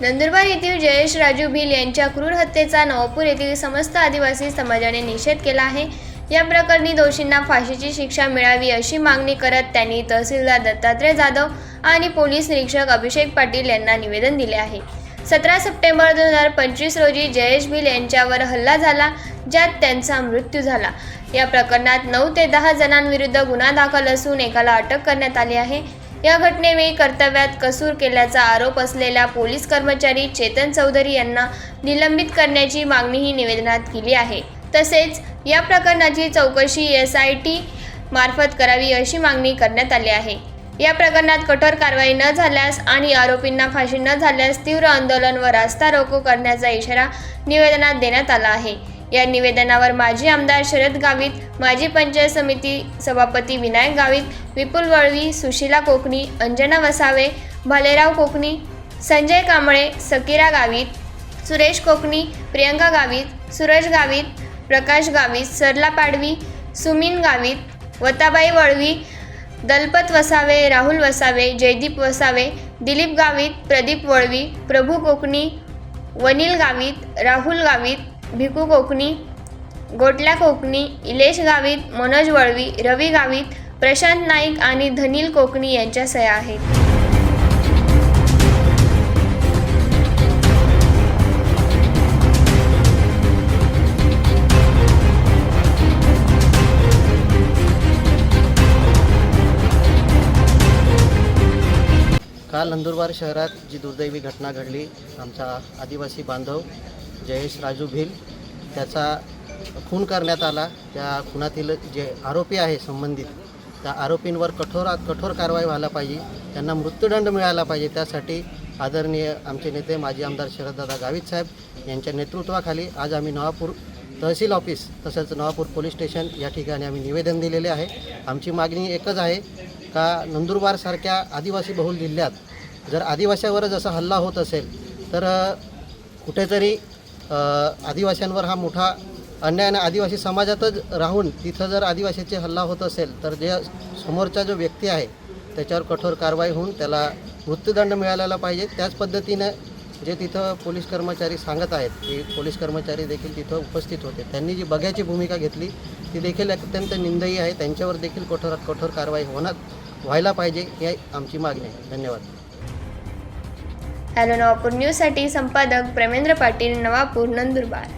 नंदुरबार येथील जयेश राजू भिल यांच्या क्रूर हत्येचा नवापूर येथील समस्त आदिवासी समाजाने निषेध केला आहे. या प्रकरणी दोषींना फाशीची शिक्षा मिळावी अशी मागणी करत त्यांनी तहसीलदार दत्तात्रय जाधव आणि पोलीस निरीक्षक अभिषेक पाटील यांना निवेदन दिले आहे. सतरा सप्टेंबर दोन हजार पंचवीस रोजी जयेश भिल यांच्यावर हल्ला झाला ज्यात त्यांचा मृत्यू झाला. या प्रकरणात नऊ ते दहा जणांविरुद्ध गुन्हा दाखल असून एकाला अटक करण्यात आली आहे. या घटनेवेळी कर्तव्यात कसूर केल्याचा आरोप असलेल्या पोलीस कर्मचारी चेतन चौधरी यांना निलंबित करण्याची मागणीही निवेदनात केली आहे. तसेच या प्रकरणाची चौकशी एस आय टी मार्फत करावी अशी मागणी करण्यात आली आहे. या प्रकरणात कठोर कारवाई न झाल्यास आणि आरोपींना फाशी न झाल्यास तीव्र आंदोलन व रास्ता रोको करण्याचा इशारा निवेदनात देण्यात आला आहे. या निवेदनावर माजी आमदार शरद गावित माजी पंचायत समिती सभापती विनायक गावित विपुल वळवी सुशीला कोकणी अंजना वसावे भालेराव कोकणी संजय कांबळे सकीरा गावित सुरेश कोकणी प्रियंका गावित सूरज गावित प्रकाश गावित सरला पाडवी सुमीन गावित वताबाई वळवी दलपत वसावे राहुल वसावे जयदीप वसावे दिलीप गावित प्रदीप वळवी प्रभू कोकणी वनील गावित राहुल गावित भिकू कोकणी गोटल्या कोकणी इलेश गावित मनोज वळवी रवी गावित प्रशांत नाईक आणि धनील कोकणी यांच्या सह्या आहेत. काल नंदुरबार शहरात जी दुर्दैवी घटना घडली आमचा आदिवासी बांधव जयेश राजू भिल त्याचा खून करण्यात आला. त्या खुनातील जे आरोपी आहे संबंधित त्या आरोपींवर कठोरात कठोर कारवाई व्हायला पाहिजे. त्यांना मृत्यूदंड मिळाला पाहिजे. त्यासाठी आदरणीय आमचे नेते माजी आमदार शरददादा गावित साहेब यांच्या नेतृत्वाखाली आज आम्ही नवापूर तहसील ऑफिस तसंच नवापूर पोलीस स्टेशन या ठिकाणी आम्ही निवेदन दिलेले आहे. आमची मागणी एकच आहे का नंदुरबारसारख्या आदिवासी बहुल जिल्ह्यात जर आदिवास्यावर जसा हल्ला होत असेल तर कुठेतरी आदिवासींवर हा मोठा अन्याय आणि आदिवासी समाजातच राहून तिथं जर आदिवासीचे हल्ला होत असेल तर जे समोरचा जो व्यक्ती आहे त्याच्यावर कठोर कारवाई होऊन त्याला मृत्यूदंड मिळालेला पाहिजे. त्याच पद्धतीनं जे तिथं पोलीस कर्मचारी सांगत आहेत की पोलीस कर्मचारी देखील तिथं उपस्थित होते. त्यांनी जी बघ्याची भूमिका घेतली ती देखील अत्यंत निंदयी आहे. त्यांच्यावर देखील कठोरात कठोर कारवाई होणार व्हायला पाहिजे ही आमची मागणी आहे. धन्यवाद. हॅलो नवापूर न्यूजसाठी संपादक प्रेमेंद्र पाटील नवापूर नंदुरबार.